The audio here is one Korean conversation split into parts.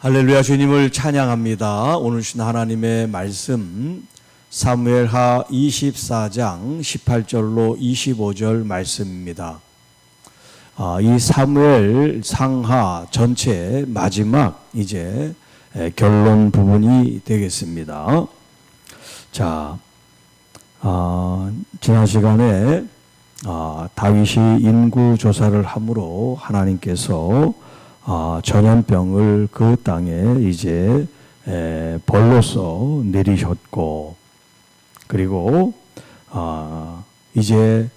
할렐루야 주님을 찬양합니다. 오늘 주신 하나님의 말씀 사무엘하 24장 18절로 25절 말씀입니다. 아, 이 사무엘 상하 전체 마지막 이제 에, 결론 부분이 되겠습니다. 자, 아, 지난 시간에 아, 다윗이 인구 조사를 함으로 하나님께서 아, 전염병을 그 땅에 이제 에, 벌로서 내리셨고 그리고 아, 이제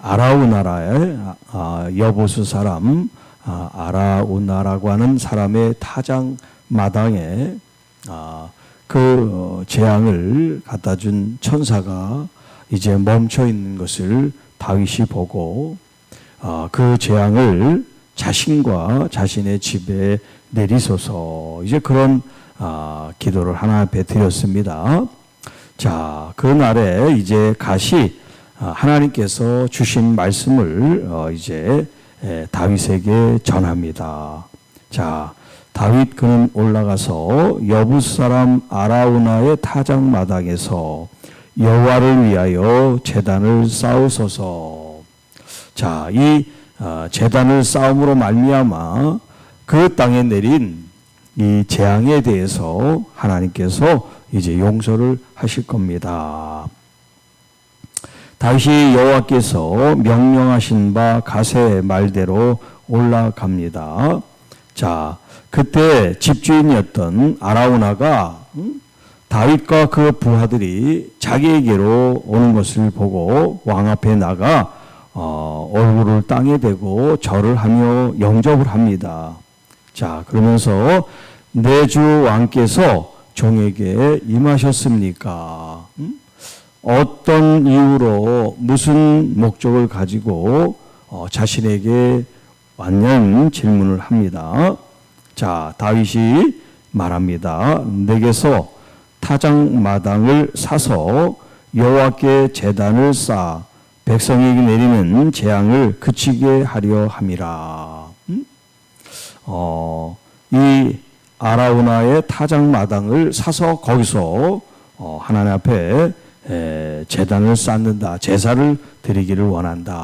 아라우 나라의 아, 여보스 사람 아, 아라우 나라고 하는 사람의 타장 마당에 아, 그 어, 재앙을 갖다 준 천사가 이제 멈춰 있는 것을 다윗이 보고 아, 그 재앙을 자신과 자신의 집에 내리소서 이제 그런 아, 기도를 하나 앞에 드렸습니다. 자, 그 날에 이제 가시 아, 하나님께서 주신 말씀을 어, 이제 에, 다윗에게 전합니다. 자, 다윗 그는 올라가서 여부스 사람 아라우나의 타작 마당에서 여호와를 위하여 제단을 쌓으소서. 자, 이 어, 제단을 쌓음으로 말미암아 그 땅에 내린 이 재앙에 대해서 하나님께서 이제 용서를 하실 겁니다. 다윗이 여호와께서 명령하신 바 가세의 말대로 올라갑니다. 자, 그때 집주인이었던 아라우나가 음, 다윗과 그 부하들이 자기에게로 오는 것을 보고 왕 앞에 나가 어, 얼굴을 땅에 대고 절을 하며 영접을 합니다. 자, 그러면서 내 주 왕께서 종에게 임하셨습니까? 음? 어떤 이유로 무슨 목적을 가지고 어, 자신에게 왔냐는 질문을 합니다. 자, 다윗이 말합니다. 내게서 타장 마당을 사서 여호와께 제단을 쌓아 백성에게 내리는 재앙을 그치게 하려 함이라. 음? 어, 이 아라우나의 타작 마당을 사서 거기서 어, 하나님 앞에 에, 재단을 쌓는다. 제사를 드리기를 원한다.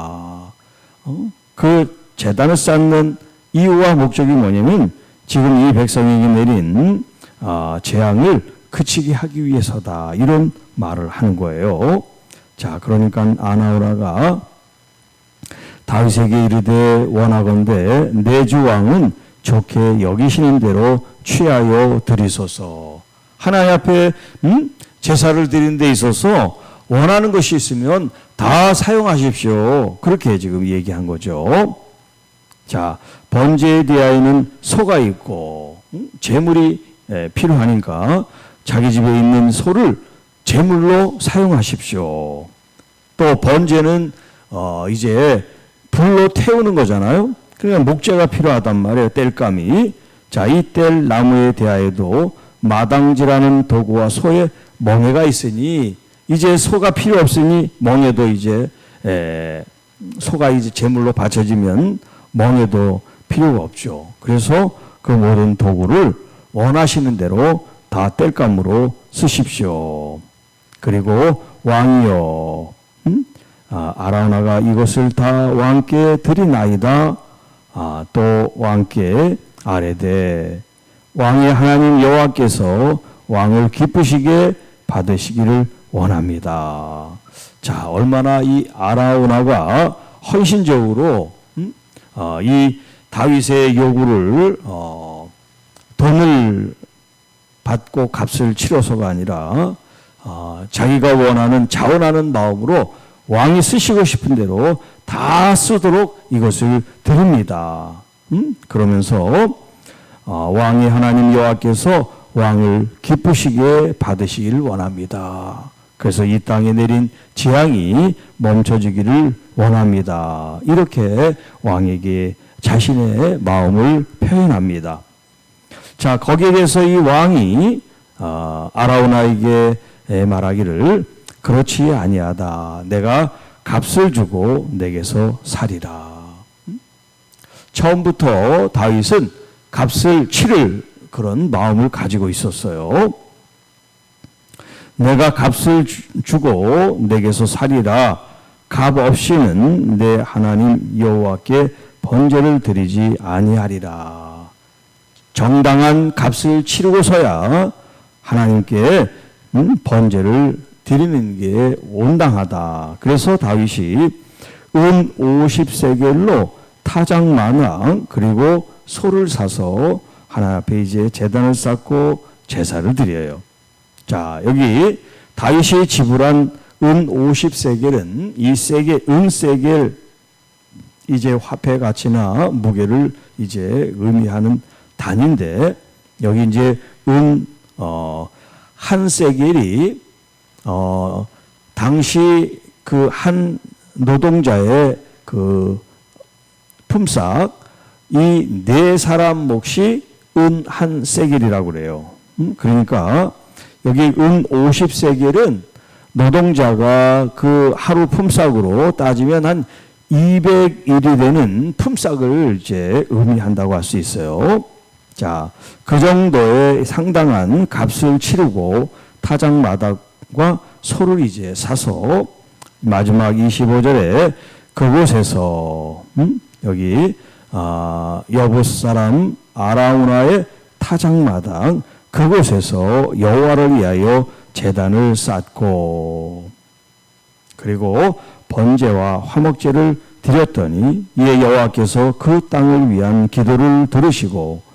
어? 그 재단을 쌓는 이유와 목적이 뭐냐면 지금 이 백성에게 내린 아, 재앙을 그치게 하기 위해서다. 이런 말을 하는 거예요. 자, 그러니까 아나우라가 다윗에게 이르되 원하건대 내 주 왕은 좋게 여기시는 대로 취하여 드리소서. 하나님 앞에 음? 제사를 드리는 데 있어서 원하는 것이 있으면 다 사용하십시오. 그렇게 지금 얘기한 거죠. 자, 번제에 대하여는 소가 있고 음? 재물이 에, 필요하니까 자기 집에 있는 소를 제물로 사용하십시오. 또 번제는 어 이제 불로 태우는 거잖아요. 그러니까 목재가 필요하단 말이에요. 뗄감이. 자, 이 뗄 나무에 대하여도 마당지라는 도구와 소의 멍에가 있으니 이제 소가 필요 없으니 멍에도 이제 에, 소가 이제 제물로 바쳐지면 멍에도 필요가 없죠. 그래서 그 모든 도구를 원하시는 대로 다 뗄감으로 쓰십시오. 그리고 왕이여, 음? 아, 아라우나가 이것을 다 왕께 드리나이다. 아, 또 왕께 아뢰되 왕의 하나님 여호와께서 왕을 기쁘시게 받으시기를 원합니다. 자, 얼마나 이 아라우나가 헌신적으로 음? 어, 이 다윗의 요구를 어, 돈을 받고 값을 치러서가 아니라 어, 자기가 원하는 자원하는 마음으로 왕이 쓰시고 싶은 대로 다 쓰도록 이것을 드립니다. 음? 그러면서 어, 왕의 하나님 여호와께서 왕을 기쁘시게 받으시기를 원합니다. 그래서 이 땅에 내린 재앙이 멈춰지기를 원합니다. 이렇게 왕에게 자신의 마음을 표현합니다. 자, 거기에 대해서 이 왕이 어, 아라우나에게 말하기를 그렇지 아니하다. 내가 값을 주고 내게서 살이라. 음? 처음부터 다윗은 값을 치를 그런 마음을 가지고 있었어요. 내가 값을 주- 주고 내게서 살이라 값 없이는 내 하나님 여호와께 번제를 드리지 아니하리라. 정당한 값을 치르고서야 하나님께 음, 번제를 드리는 게 온당하다. 그래서 다윗이 은 50세겔로 타작 만왕 그리고 소를 사서 하나님 앞에 이제 제단을 쌓고 제사를 드려요. 자, 여기 다윗이 지불한 은 50세겔은 이 세겔, 은 세겔 이제 화폐 가치나 무게를 이제 의미하는 단인데 여기 이제 은, 어, 한 세겔이 어, 당시 그 한 노동자의 그 품삯 이 네 사람 몫이 은 한 세겔이라고 그래요. 음? 그러니까 여기 은 50세겔은 노동자가 그 하루 품삯으로 따지면 한 200일이 되는 품삯을 이제 의미한다고 할 수 있어요. 자, 그 정도의 상당한 값을 치르고 타작마당과 소를 이제 사서 마지막 25절에 그곳에서 음? 여기 아, 여부 사람 아라우나의 타작마당 그곳에서 여호와를 위하여 제단을 쌓고 그리고 번제와 화목제를 드렸더니 이에 여호와께서 그 땅을 위한 기도를 들으시고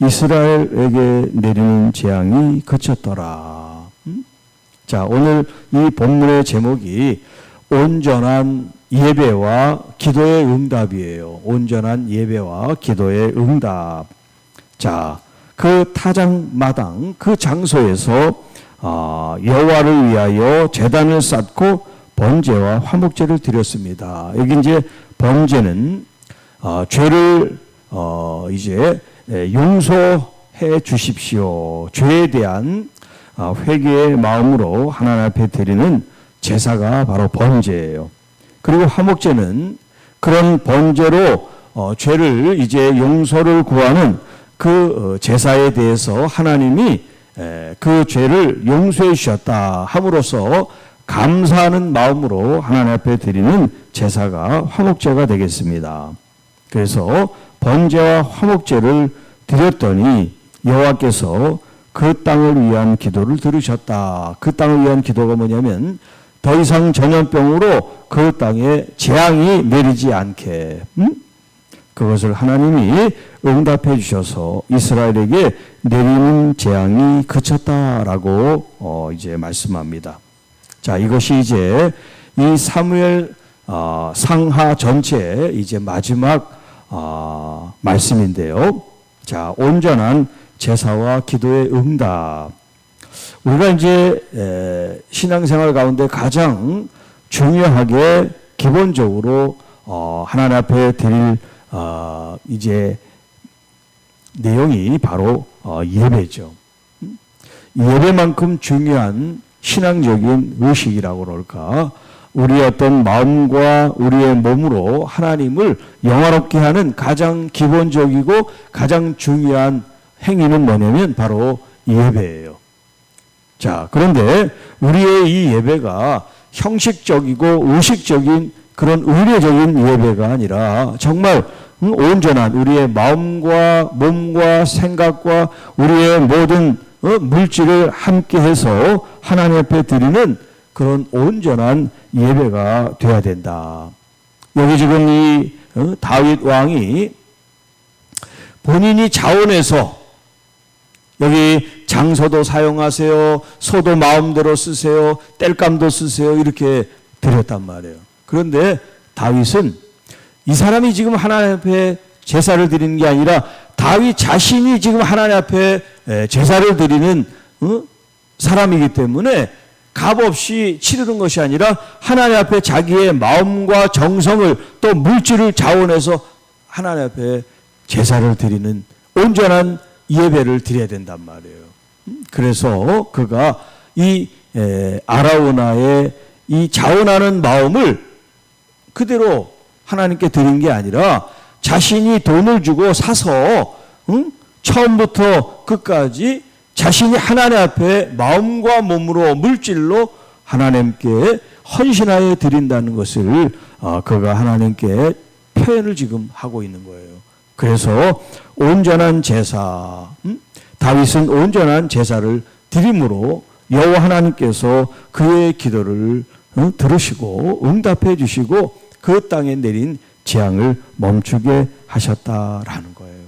이스라엘에게 내리는 재앙이 그쳤더라. 음? 자, 오늘 이 본문의 제목이 온전한 예배와 기도의 응답이에요. 온전한 예배와 기도의 응답. 자, 그 타장 마당 그 장소에서 아, 여호와를 위하여 제단을 쌓고 번제와 화목제를 드렸습니다. 여기 이제 번제는 어, 죄를 어, 이제 예, 용서해 주십시오. 죄에 대한 어, 회개의 마음으로 하나님 앞에 드리는 제사가 바로 번제예요. 그리고 화목제는 그런 번제로 어, 죄를 이제 용서를 구하는 그 어, 제사에 대해서 하나님이 에, 그 죄를 용서해 주셨다 함으로써 감사하는 마음으로 하나님 앞에 드리는 제사가 화목제가 되겠습니다. 그래서 번제와 화목제를 드렸더니 여호와께서 그 땅을 위한 기도를 들으셨다. 그 땅을 위한 기도가 뭐냐면 더 이상 전염병으로 그 땅에 재앙이 내리지 않게 음? 그것을 하나님이 응답해 주셔서 이스라엘에게 내리는 재앙이 그쳤다라고 어 이제 말씀합니다. 자, 이것이 이제 이 사무엘 어, 상하 전체 이제 마지막 어, 말씀인데요. 자, 온전한 제사와 기도의 응답. 우리가 이제 에, 신앙생활 가운데 가장 중요하게 기본적으로 어, 하나님 앞에 드릴 어, 이제 내용이 바로 어, 예배죠. 음? 예배만큼 중요한 신앙적인 의식이라고 그럴까? 우리의 어떤 마음과 우리의 몸으로 하나님을 영화롭게 하는 가장 기본적이고 가장 중요한 행위는 뭐냐면 바로 예배예요. 자, 그런데 우리의 이 예배가 형식적이고 의식적인 그런 의례적인 예배가 아니라 정말 음, 온전한 우리의 마음과 몸과 생각과 우리의 모든 어, 물질을 함께해서 하나님 앞에 드리는 그런 온전한 예배가 되어야 된다. 여기 지금 이 어, 다윗 왕이 본인이 자원해서 여기 장소도 사용하세요. 소도 마음대로 쓰세요. 땔감도 쓰세요. 이렇게 드렸단 말이에요. 그런데 다윗은 이 사람이 지금 하나님 앞에 제사를 드리는 게 아니라 다윗 자신이 지금 하나님 앞에 제사를 드리는 어? 사람이기 때문에 값 없이 치르는 것이 아니라 하나님 앞에 자기의 마음과 정성을 또 물질을 자원해서 하나님 앞에 제사를 드리는 온전한 예배를 드려야 된단 말이에요. 음, 그래서 그가 이 아라우나의 이 자원하는 마음을 그대로 하나님께 드린 게 아니라 자신이 돈을 주고 사서 응? 처음부터 끝까지 자신이 하나님 앞에 마음과 몸으로 물질로 하나님께 헌신하여 드린다는 것을 어, 그가 하나님께 표현을 지금 하고 있는 거예요. 그래서 온전한 제사, 음? 다윗은 온전한 제사를 드림으로 여호와 하나님께서 그의 기도를 어, 들으시고 응답해 주시고 그 땅에 내린 재앙을 멈추게 하셨다라는 거예요.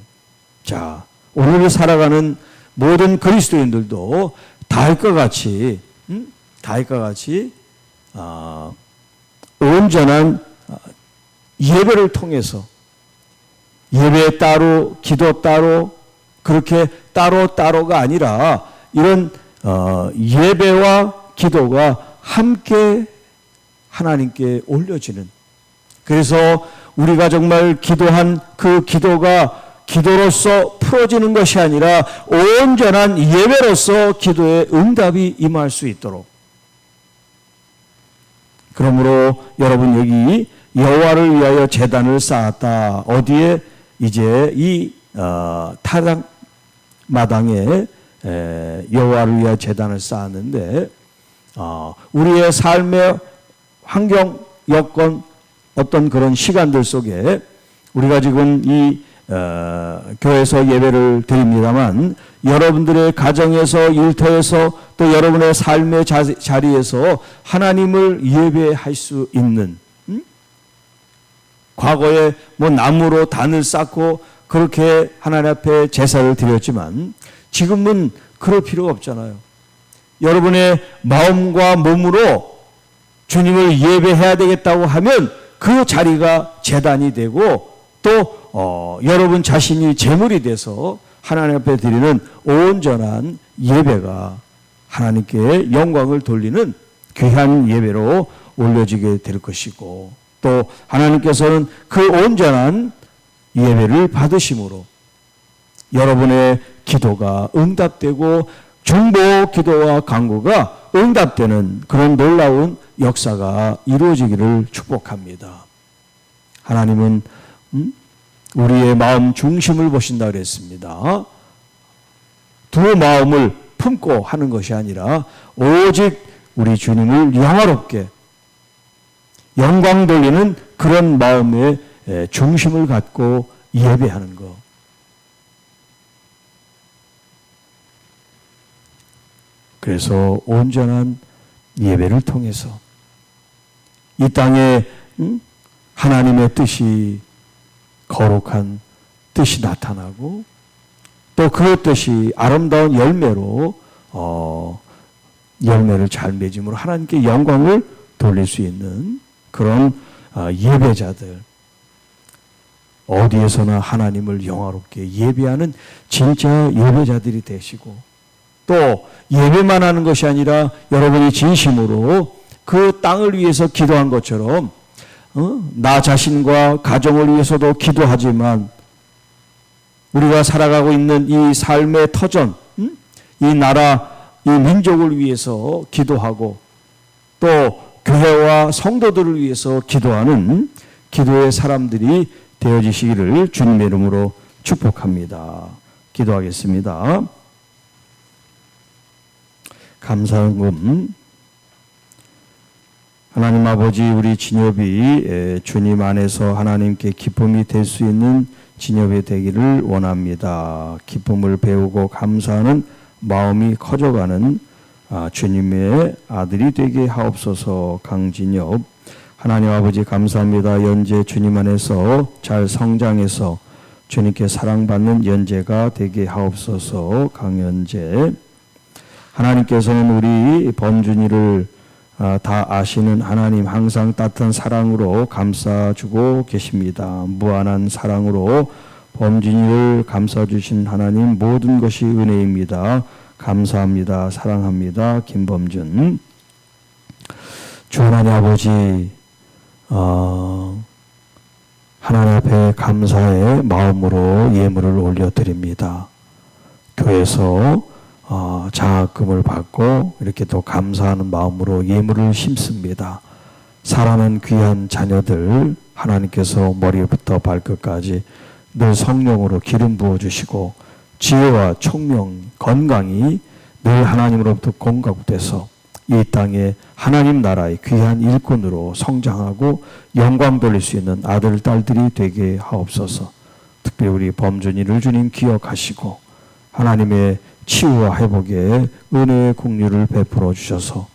자, 오늘 살아가는 모든 그리스도인들도 다윗과 같이 음? 다윗과 같이 아, 온전한 아, 예배를 통해서 예배 따로 기도 따로 그렇게 따로 따로가 아니라 이런 어, 예배와 기도가 함께 하나님께 올려지는 그래서 우리가 정말 기도한 그 기도가 기도로서 풀어지는 것이 아니라 온전한 예배로서 기도에 응답이 임할 수 있도록 그러므로 여러분 여기 여호와를 위하여 제단을 쌓았다. 어디에 이제 이 어, 타당 마당에 에, 여호와를 위하여 제단을 쌓았는데 어, 우리의 삶의 환경 여건 어떤 그런 시간들 속에 우리가 지금 이 어, 교회에서 예배를 드립니다만 여러분들의 가정에서 일터에서 또 여러분의 삶의 자, 자리에서 하나님을 예배할 수 있는 음? 과거에 뭐 나무로 단을 쌓고 그렇게 하나님 앞에 제사를 드렸지만 지금은 그럴 필요가 없잖아요. 여러분의 마음과 몸으로 주님을 예배해야 되겠다고 하면 그 자리가 재단이 되고 또 어, 여러분 자신이 제물이 돼서 하나님 앞에 드리는 온전한 예배가 하나님께 영광을 돌리는 귀한 예배로 올려지게 될 것이고 또 하나님께서는 그 온전한 예배를 받으심으로 여러분의 기도가 응답되고 중보 기도와 간구가 응답되는 그런 놀라운 역사가 이루어지기를 축복합니다. 하나님은 음? 우리의 마음 중심을 보신다 그랬습니다. 두 마음을 품고 하는 것이 아니라 오직 우리 주님을 영화롭게 영광 돌리는 그런 마음의 중심을 갖고 예배하는 것. 그래서 온전한 예배를 통해서 이 땅에 하나님의 뜻이 거룩한 뜻이 나타나고 또 그 뜻이 아름다운 열매로 어, 열매를 잘 맺음으로 하나님께 영광을 돌릴 수 있는 그런 어, 예배자들. 어디에서나 하나님을 영화롭게 예배하는 진짜 예배자들이 되시고 또 예배만 하는 것이 아니라 여러분이 진심으로 그 땅을 위해서 기도한 것처럼 어? 나 자신과 가정을 위해서도 기도하지만 우리가 살아가고 있는 이 삶의 터전, 음? 이 나라, 이 민족을 위해서 기도하고 또 교회와 성도들을 위해서 기도하는 기도의 사람들이 되어지시기를 주님의 이름으로 축복합니다. 기도하겠습니다. 감사금 하나님 아버지 우리 진엽이 주님 안에서 하나님께 기쁨이 될 수 있는 진엽이 되기를 원합니다. 기쁨을 배우고 감사하는 마음이 커져가는 아, 주님의 아들이 되게 하옵소서 강진엽 하나님 아버지 감사합니다. 연재 주님 안에서 잘 성장해서 주님께 사랑받는 연재가 되게 하옵소서 강연재 하나님께서는 우리 범준이를 아, 다 아시는 하나님 항상 따뜻한 사랑으로 감싸주고 계십니다. 무한한 사랑으로 범진이를 감싸주신 하나님 모든 것이 은혜입니다. 감사합니다. 사랑합니다. 김범준. 주 하나님 아버지, 어, 하나님 앞에 감사의 마음으로 예물을 올려드립니다. 교회에서 어, 장학금을 받고 이렇게 또 감사하는 마음으로 예물을 심습니다. 사랑하는 귀한 자녀들 하나님께서 머리부터 발끝까지 늘 성령으로 기름 부어 주시고 지혜와 총명, 건강이 늘 하나님으로부터 공급돼서 이 땅에 하나님 나라의 귀한 일꾼으로 성장하고 영광 돌릴 수 있는 아들, 딸들이 되게 하옵소서. 특별히 우리 범준이를 주님 기억하시고 하나님의 치유와 회복에 은혜의 공유를 베풀어 주셔서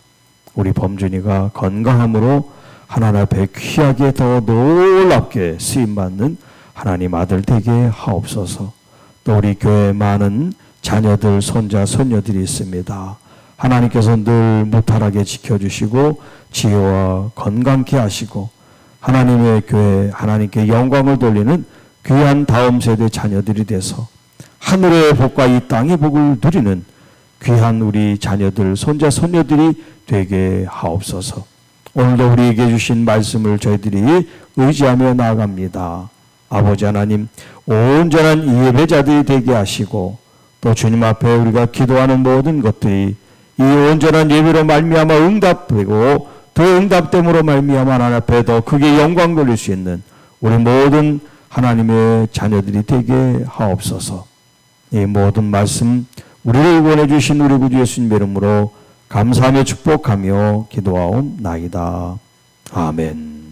우리 범준이가 건강함으로 하나님 앞에 귀하게 더 놀랍게 쓰임받는 하나님 아들 되게 하옵소서. 또 우리 교회 많은 자녀들, 손자, 손녀들이 있습니다. 하나님께서 늘 무탈하게 지켜주시고 지혜와 건강케 하시고 하나님의 교회, 하나님께 영광을 돌리는 귀한 다음 세대 자녀들이 돼서 하늘의 복과 이 땅의 복을 누리는 귀한 우리 자녀들, 손자, 손녀들이 되게 하옵소서. 오늘도 우리에게 주신 말씀을 저희들이 의지하며 나아갑니다. 아버지 하나님, 온전한 이 예배자들이 되게 하시고 또 주님 앞에 우리가 기도하는 모든 것들이 이 온전한 예배로 말미암아 응답되고 더 응답됨으로 말미암아 하나님 앞에 더 크게 영광 돌릴 수 있는 우리 모든 하나님의 자녀들이 되게 하옵소서. 이 모든 말씀 우리를 구원해 주신 우리 구주 예수님 이름으로 감사하며 축복하며 기도하옵나이다. 아멘.